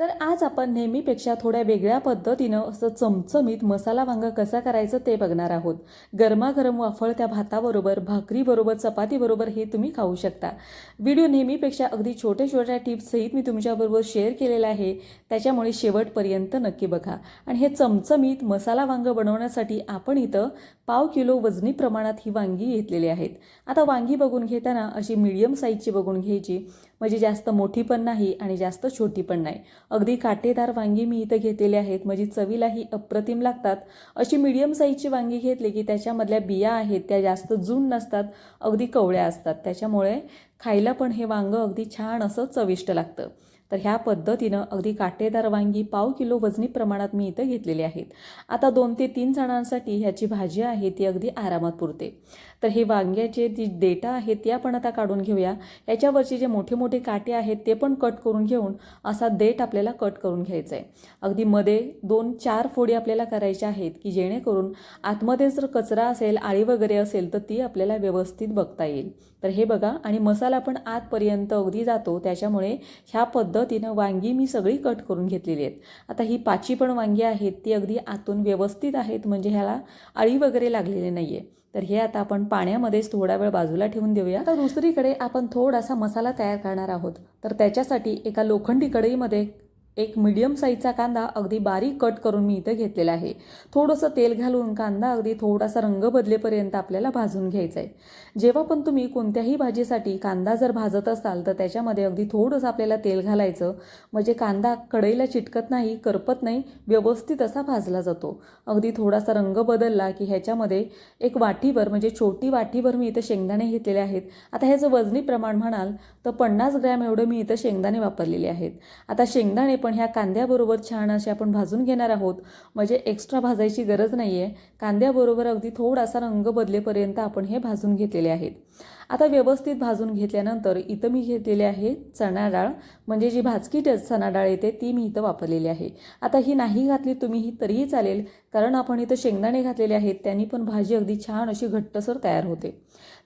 तर आज आपण नेहमीपेक्षा थोड्या वेगळ्या पद्धतीनं असं चमचमीत मसाला वांगा कसा करायचं ते बघणार आहोत. गरमागरम वाफळ त्या भाताबरोबर भाकरीबरोबर चपातीबरोबर हे तुम्ही खाऊ शकता. व्हिडिओ नेहमीपेक्षा अगदी छोट्या छोट्या टिप्ससहित मी तुमच्याबरोबर शेअर केलेला आहे. त्याच्यामुळे शेवटपर्यंत नक्की बघा. आणि हे चमचमीत मसाला वांग बनवण्यासाठी आपण इथं पाव किलो वजनी प्रमाणात ही वांगी घेतलेली आहेत. आता वांगी बघून घेताना अशी मिडियम साईजची बघून घ्यायची. म्हणजे जास्त मोठी पण नाही आणि जास्त छोटी पण नाही. अगदी काटेदार वांगी मी इथं घेतलेली आहेत. म्हणजे चवीलाही अप्रतिम लागतात. अशी मीडियम साईजची वांगी घेतली की त्याच्यामधल्या बिया आहेत त्या जास्त जून नसतात अगदी कवळ्या असतात. त्याच्यामुळे खायला पण हे वांगं अगदी छान असं चविष्ट लागतं. तर ह्या पद्धतीनं अगदी काटेदार वांगी पाव किलो वजनी प्रमाणात मी इथं घेतलेली आहेत. आता दोन ते तीन जणांसाठी ह्याची भाजी आहे ती अगदी आरामात पुरते. तर हे वांग्याचे जी डेटा आहेत ते आपण आता काढून घेऊया. याच्यावरचे जे मोठे मोठे काटे आहेत ते पण कट करून घेऊन असा देठ आपल्याला कट करून घ्यायचा आहे. अगदी मध्ये दोन चार फोडी आपल्याला करायच्या आहेत की जेणेकरून आतमध्ये जर कचरा असेल आळी वगैरे असेल तर ती आपल्याला व्यवस्थित बघता येईल. तर हे बघा आणि मसाला पण आतपर्यंत अगदी जातो त्याच्यामुळे ह्या पद्धत पद्धतीनं वांगी मी सगळी कट करून घेतलेली आहेत. आता ही पाची पण वांगी आहेत ती अगदी आतून व्यवस्थित आहेत म्हणजे ह्याला अळी वगैरे लागलेली नाही आहे तर हे आता आपण पाण्यामध्येच थोडा वेळ बाजूला ठेवून देऊया. तर दुसरीकडे आपण थोडासा मसाला तयार करणार आहोत. तर त्याच्यासाठी एका लोखंडी कढईमध्ये एक मिडियम साईजचा कांदा अगदी बारीक कट करून मी इथं घेतलेला आहे. थोडंसं तेल घालून कांदा अगदी थोडासा रंग बदलेपर्यंत आपल्याला भाजून घ्यायचा आहे जेव्हा पण तुम्ही कोणत्याही भाजीसाठी कांदा जर भाजत असाल तर त्याच्यामध्ये अगदी थोडंसं आपल्याला तेल घालायचं. म्हणजे कांदा कढईला चिटकत नाही करपत नाही व्यवस्थित असा भाजला जातो. अगदी थोडासा रंग बदलला की ह्याच्यामध्ये एक वाटीभर म्हणजे छोटी वाटीभर मी इथं शेंगदाणे घेतलेले आहेत. आता ह्याचं वजनी प्रमाण म्हणाल तर पन्नास ग्रॅम एवढं मी इथं शेंगदाणे वापरलेले आहेत. आता शेंगदाणे पण ह्या कांद्याबरोबर छान असे आपण भाजून घेणार आहोत. म्हणजे एक्स्ट्रा भाजायची गरज नाही आहे कांद्याबरोबर अगदी थोडासा रंग बदलेपर्यंत आपण हे भाजून घेतलेले आहेत. आता व्यवस्थित भाजून घेतल्यानंतर इथं मी घेतलेले आहे चणा डाळ. म्हणजे जी भाजकी चणा डाळ येते ती मी इथं वापरलेली आहे. आता ही नाही घातली तुम्ही ही तरीही चालेल. कारण आपण इथं शेंगदाणे घातलेले आहेत त्यांनी पण भाजी अगदी छान अशी घट्टसर तयार होते.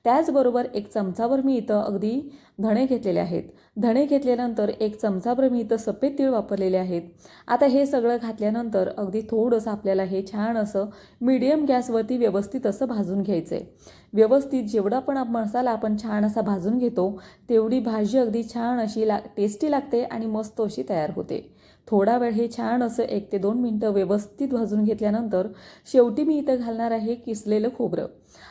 त्याचबरोबर एक चमचावर मी इथं अगदी धणे घेतलेले आहेत. धणे घेतल्यानंतर एक चमचाभर मी इथं सफेद तीळ वापरलेले आहेत. आता हे सगळं घातल्यानंतर अगदी थोडंसं आपल्याला हे छान असं मीडियम गॅसवरती व्यवस्थित असं भाजून घ्यायचं आहे व्यवस्थित जेवढा पण मसाला आपण छान असा भाजून घेतो तेवढी भाजी अगदी छान अशी ला टेस्टी लागते आणि मस्त अशी तयार होते. थोडा वेळ हे छान असं एक ते दोन मिनटं व्यवस्थित भाजून घेतल्यानंतर शेवटी मी इथं घालणार आहे किसलेलं खोबरं.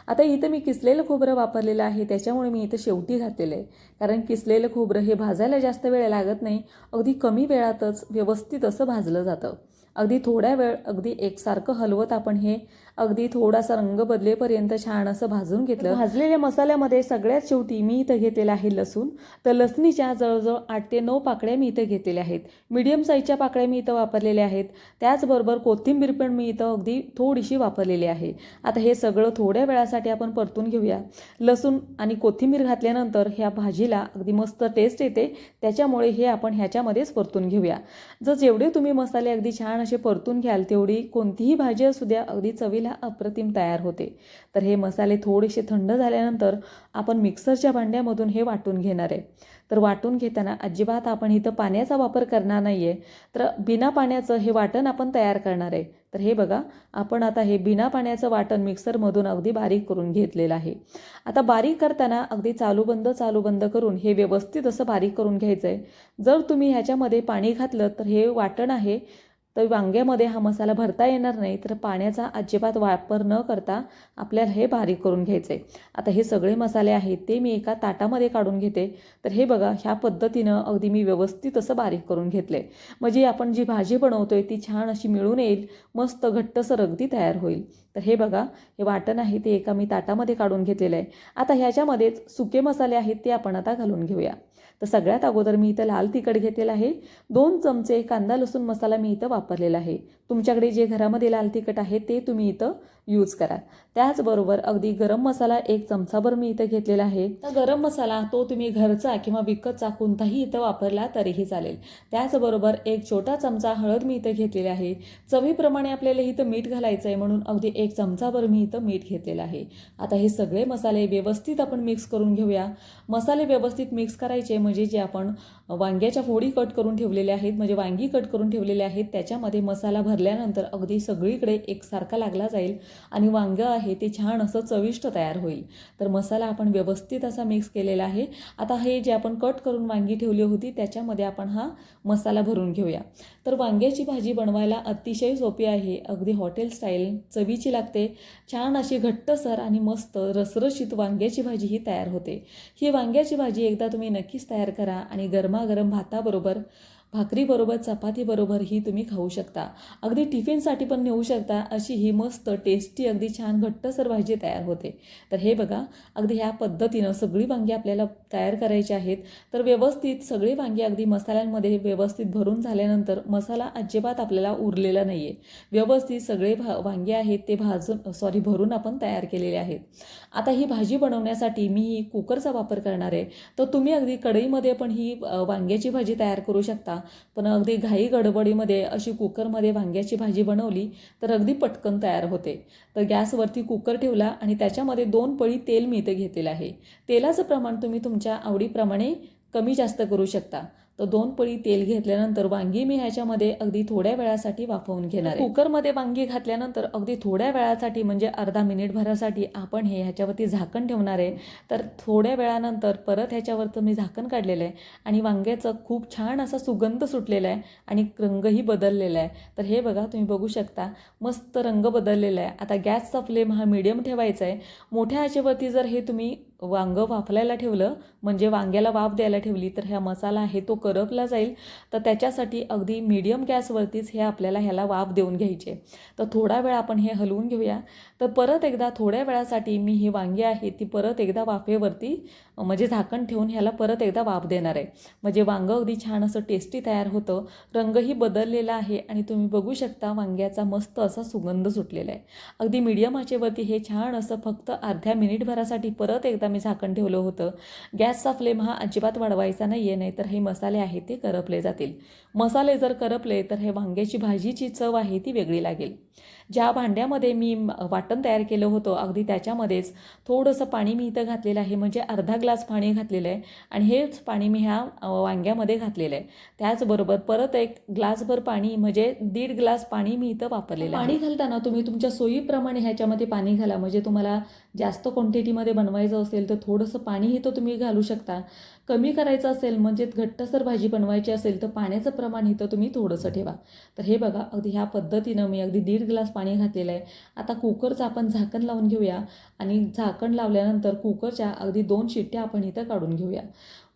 आता इथं मी किसलेलं खोबरं वापरलेलं आहे त्याच्यामुळे मी इथं शेवटी घातलेलं आहे. कारण किसलेलं खोबरं हे भाजायला जास्त वेळ लागत नाही अगदी कमी वेळातच व्यवस्थित असं भाजलं जातं. अगदी थोड्या वेळ अगदी एकसारखं हलवत आपण हे अगदी थोडासा रंग बदलेपर्यंत छान असं भाजून घेतलं. भाजलेल्या मसाल्यामध्ये सगळ्यात शेवटी मी इथं घेतलेलं आहे लसूण. तर लसणीच्या जवळजवळ आठ ते नऊ पाकळ्या मी इथं घेतलेल्या आहेत. मीडियम साईजच्या पाकळ्या मी इथं वापरलेल्या आहेत. त्याचबरोबर कोथिंबीर पण मी इथं अगदी थोडीशी वापरलेली आहे. आता हे सगळं थोड्या वेळासाठी आपण परतून घेऊया. लसूण आणि कोथिंबीर घातल्यानंतर ह्या भाजीला अगदी मस्त टेस्ट येते. त्याच्यामुळे हे आपण ह्याच्यामध्येच परतून घेऊया. जर जेवढे तुम्ही मसाले अगदी छान असे परतून घ्याल तेवढी कोणतीही भाजी असू द्या अगदी चवीला अप्रतिम तयार होते. तर हे मसाले थोडेसे थंड झाल्यानंतर आपण मिक्सरच्या भांड्यामधून हे वाटून घेणार आहे. तर वाटून घेताना अजिबात आपण इथं पाण्याचा वापर करणार नाही आहे तर बिना पाण्याचं हे वाटण आपण तयार करणार आहे. तर हे बघा आपण आता हे बिना पाण्याचं वाटण मिक्सरमधून अगदी बारीक करून घेतलेलं आहे. आता बारीक करताना अगदी चालू बंद चालू बंद करून हे व्यवस्थित असं बारीक करून घ्यायचं आहे जर तुम्ही ह्याच्यामध्ये पाणी घातलं तर हे वाटण आहे. तर वांग्यामध्ये हा मसाला भरता येणार नाही तर पाण्याचा अजिबात वापर न करता आपल्याला हे बारीक करून घ्यायचं आहे आता हे सगळे मसाले आहेत ते मी एका ताटामध्ये काढून घेते. तर हे बघा ह्या पद्धतीनं अगदी मी व्यवस्थित असं बारीक करून घेतलं आहे म्हणजे आपण जी भाजी बनवतो आहे ती छान अशी मिळून येईल मस्त घट्टसर अगदी तयार होईल. तर हे बघा हे वाटण आहे ते एका मी ताटामध्ये काढून घेतलेलं आहे. आता ह्याच्यामध्येच सुके मसाले आहेत ते आपण आता घालून घेऊया. तर सगळ्यात अगोदर मी इथं लाल तिखट घेतलेलं आहे. दोन चमचे कांदा लसूण मसाला मी इथं वापरलेलं आहे. तुमच्याकडे जे घरामध्ये लाल तिखट आहे ते तुम्ही इथं यूज करा. त्याचबरोबर अगदी गरम मसाला एक चमचाभर मी इथं घेतलेला आहे. तर गरम मसाला तो तुम्ही घरचा किंवा विकतचा कोणताही इथं वापरला तरीही चालेल. त्याचबरोबर एक छोटा चमचा हळद मी इथं घेतलेली आहे. चवीप्रमाणे आपल्याला इथं मीठ घालायचं आहे म्हणून अगदी एक चमचाभर मी इथं मीठ घेतलेलं आहे. आता हे सगळे मसाले व्यवस्थित आपण मिक्स करून घेऊया. मसाले व्यवस्थित मिक्स करायचे म्हणजे जे आपण वांग्याच्या फोडी कट करून ठेवलेल्या आहेत म्हणजे वांगी कट करून ठेवलेले आहेत त्याच्यामध्ये मसाला भरल्यानंतर अगदी सगळीकडे एकसारखा लागला जाईल. आणि वांगं आहे ते छान असं चविष्ट तयार होईल. तर मसाला आपण व्यवस्थित असा मिक्स केलेला आहे. आता हे जे आपण कट करून वांगी ठेवली होती त्याच्यामध्ये आपण हा मसाला भरून घेऊया. तर वांग्याची भाजी बनवायला अतिशय सोपी आहे. अगदी हॉटेल स्टाईल चवीची लागते. छान अशी घट्टसर आणि मस्त रसरशीत वांग्याची भाजी ही तयार होते. ही वांग्याची भाजी एकदा तुम्ही नक्कीच तयार करा आणि गरमागरम भाताबरोबर भाकरीबरोबर चपातीबरोबरही तुम्ही खाऊ शकता. अगदी टिफिनसाठी पण नेऊ शकता अशी ही मस्त टेस्टी अगदी छान घट्टसर भाजी तयार होते. तर हे बघा अगदी ह्या पद्धतीनं सगळी वांगी आपल्याला तयार करायची आहेत. तर व्यवस्थित सगळी वांगी अगदी मसाल्यांमध्ये व्यवस्थित भरून झाल्यानंतर मसाला अजिबात आपल्याला उरलेला नाही आहे व्यवस्थित सगळे भा वांगे आहेत ते भाजून सॉरी भरून आपण तयार केलेले आहेत. आता ही भाजी बनवण्यासाठी मी ही कुकरचा वापर करणार आहे. तर तुम्ही अगदी कढईमध्ये पण ही वांग्याची भाजी तयार करू शकता. पण अगदी घाई गडबडीमध्ये अशी कुकरमध्ये वांग्याची भाजी बनवली तर अगदी पटकन तयार होते. तर गॅसवरती कुकर ठेवला आणि त्याच्यामध्ये दोन पळी तेल मी इथे घेतलेलं आहे. तेलाचं प्रमाण तुम्ही तुमच्या आवडीप्रमाणे कमी जास्त करू शकता. तर दोन पळी तेल घेतल्यानंतर वांगी मी ह्याच्यामध्ये अगदी थोड्या वेळासाठी वाफवून घेणार आहे. कुकरमध्ये वांगी घातल्यानंतर अगदी थोड्या वेळासाठी म्हणजे अर्धा मिनिटभरासाठी आपण हे ह्याच्यावरती झाकण ठेवणार आहे. तर थोड्या वेळानंतर परत ह्याच्यावरचं मी झाकण काढलेलं आहे आणि वांग्याचं खूप छान असा सुगंध सुटलेला आहे आणि रंगही बदललेला आहे. तर हे बघा तुम्ही बघू शकता मस्त रंग बदललेला आहे. आता गॅसचा फ्लेम हा मिडियम ठेवायचा आहे. मोठ्या ह्याच्यावरती जर हे तुम्ही वांगं वाफलायला ठेवलं म्हणजे वांग्याला वाफ द्यायला ठेवली तर ह्या मसाला आहे तो करपला जाईल. तर त्याच्यासाठी अगदी मीडियम गॅसवरतीच हे आपल्याला ह्याला वाफ देऊन घ्यायचे. तर थोडा वेळ आपण हे हलवून घेऊया. तर परत एकदा थोड्या वेळासाठी मी ही वांगी आहे ती परत एकदा वाफेवरती म्हणजे झाकण ठेवून ह्याला परत एकदा वाफ देणार आहे. म्हणजे वांगं अगदी छान असं टेस्टी तयार होतं रंगही बदललेला आहे आणि तुम्ही बघू शकता वांग्याचा मस्त असा सुगंध सुटलेला आहे. अगदी मीडियम आचेवरती हे छान असं फक्त अर्ध्या मिनिटभरासाठी परत एकदा आम्ही झाकण ठेवलं होतं. गॅसचा फ्लेम हा अजिबात वाढवायचा नाही आहे नाहीतर हे मसाले आहेत ते करपले जातील. मसाले जर करपले तर हे वांग्याची भाजीची चव आहे ती वेगळी लागेल. ज्या भांड्यामध्ये मी वाटण तयार केलं होतं अगदी त्याच्यामध्येच थोडंसं पाणी मी इथं घातलेलं आहे. म्हणजे अर्धा ग्लास पाणी घातलेलं आहे आणि हेच पाणी मी ह्या वांग्यामध्ये घातलेलं आहे. त्याचबरोबर परत एक ग्लासभर पाणी म्हणजे दीड ग्लास पाणी मी इथं वापरलेलं पाणी घालताना तुम्ही तुमच्या सोयीप्रमाणे ह्याच्यामध्ये पाणी घाला. म्हणजे तुम्हाला जास्त क्वांटिटीमध्ये बनवायचं असेल तर थोडंसं पाणीही तर तुम्ही घालू शकता. कमी करायचं असेल म्हणजे घट्टसर भाजी बनवायची असेल तर पाण्याचं प्रमाण इथं तुम्ही थोडंसं ठेवा. तर हे बघा अगदी ह्या पद्धतीनं मी अगदी दीड ग्लास पाणी घातलेलं आहे. आता कुकरचं आपण झाकण लावून घेऊया आणि झाकण लावल्यानंतर कुकरच्या अगदी दोन शिट्ट्या आपण इथं काढून घेऊया.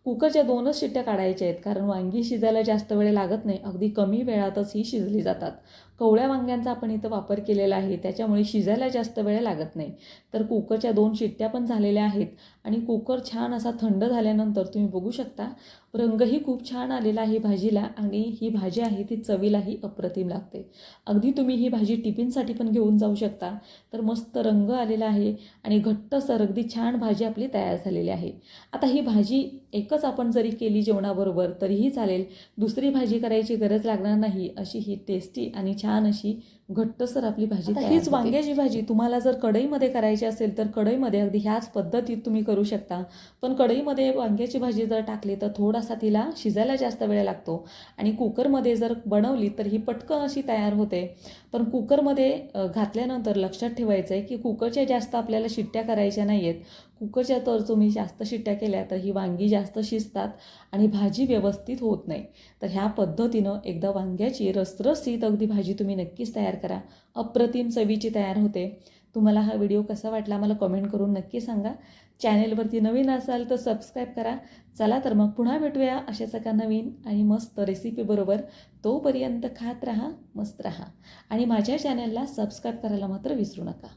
कुकरच्या दोनच शिट्ट्या काढायच्या आहेत कारण वांगी शिजायला जास्त वेळ लागत नाही अगदी कमी वेळातच ही शिजली जातात. कवळ्या वांग्यांचा आपण इथं वापर केलेला आहे त्याच्यामुळे शिजायला जास्त वेळ लागत नाही. तर कुकरच्या दोन शिट्ट्या पण झालेल्या आहेत आणि कुकर छान असा थंड झाल्यानंतर तुम्ही बघू शकता रंगही खूप छान आलेला आहे भाजीला आणि ही भाजी आहे ती चवीलाही अप्रतिम लागते. अगदी तुम्ही ही भाजी टिफिनसाठी पण घेऊन जाऊ शकता. तर मस्त रंग आलेला आहे आणि घट्टसर अगदी छान भाजी आपली तयार झालेली आहे. आता ही भाजी एकच आपण जरी केली जेवणाबरोबर तरीही चालेल. दुसरी भाजी करायची गरज लागणार नाही अशी ही टेस्टी आणि छान अशी घट्टसर आपली भाजी हीच. वांग्याची भाजी तुम्हाला जर कढईमध्ये करायची असेल तर कढईमध्ये अगदी ह्याच पद्धतीत तुम्ही करू शकता. पण कढईमध्ये वांग्याची भाजी जर टाकली तर थोडासा तिला शिजायला जास्त वेळ लागतो. आणि कुकरमध्ये जर बनवली तर ही पटकन अशी तयार होते. पण कुकरमध्ये घातल्यानंतर लक्षात ठेवायचं आहे की कुकरच्या जास्त आपल्याला शिट्ट्या करायच्या नाही आहेत कुकरच्या तर तुम्ही जास्त शिट्ट्या केल्या तर ही वांगी जास्त शिजतात आणि भाजी व्यवस्थित होत नाही. तर ह्या पद्धतीनं एकदा वांग्याची रसरशीत अगदी भाजी तुम्ही नक्कीच तयार करा. अप्रतिम चवीची तयार होते. तुम्हाला हा व्हिडिओ कसा वाटला मला कमेंट करून नक्की सांगा. चॅनेलवरती नवीन असाल तर सबस्क्राईब करा. चला तर मग पुन्हा भेटूया. अशाच एका नवीन आणि मस्त रेसिपीबरोबर तोपर्यंत खात राहा मस्त राहा. आणि माझ्या चॅनलला सबस्क्राईब करायला मात्र विसरू नका.